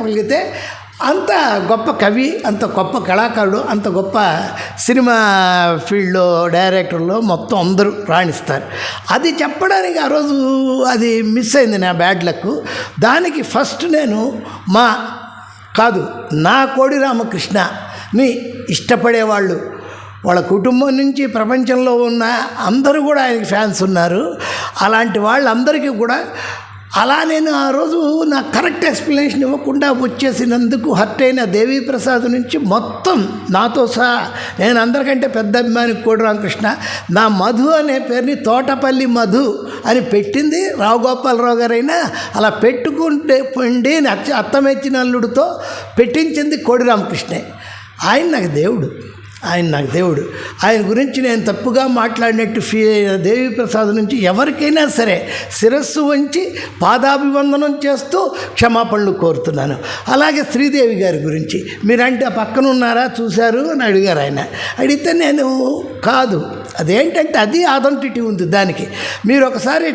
చెప్పగలిగితే అంత గొప్ప కవి అంత గొప్ప కళాకారుడు అంత గొప్ప సినిమా ఫీల్డ్లో డైరెక్టర్లో మొత్తం అందరూ రాణిస్తారు. అది చెప్పడానికి ఆ రోజు అది మిస్ అయింది నా బ్యాడ్ లక్. దానికి ఫస్ట్ నేను మా కాదు నా కోడి రామకృష్ణని ఇష్టపడేవాళ్ళు. వాళ్ళ కుటుంబం నుంచి ప్రపంచంలో ఉన్న అందరూ కూడా ఆయనకి ఫ్యాన్స్ ఉన్నారు. అలాంటి వాళ్ళందరికీ కూడా అలా నేను ఆ రోజు నాకు కరెక్ట్ ఎక్స్ప్లెనేషన్ ఇవ్వకుండా వచ్చేసినందుకు హర్ట్ అయిన దేవీప్రసాద్ నుంచి మొత్తం నాతో సహా నేను అందరికంటే పెద్ద అభిమాని కోడి రామకృష్ణ నా మధు అనే పేరుని తోటపల్లి మధు అని పెట్టింది. రావుగోపాలరావు గారైనా అలా పెట్టుకుంటే పండి అచ్చ అత్తమెచ్చిన అల్లుడితో పెట్టించింది కోడి రామకృష్ణే. ఆయన నాకు దేవుడు. ఆయన నాకు దేవుడు. ఆయన గురించి నేను తప్పుగా మాట్లాడినట్టు ఫీ దేవి ప్రసాద్ నుంచి ఎవరికైనా సరే శిరస్సు వంచి పాదాభివందనం చేస్తూ క్షమాపణలు కోరుతున్నాను. అలాగే శ్రీదేవి గారి గురించి. మీరంటే ఆ పక్కన ఉన్నారా? చూశారు అని అడిగారు ఆయన. అడిగితే నేను కాదు. అదేంటంటే అది అథెంటిటీ ఉంది దానికి. మీరు ఒకసారి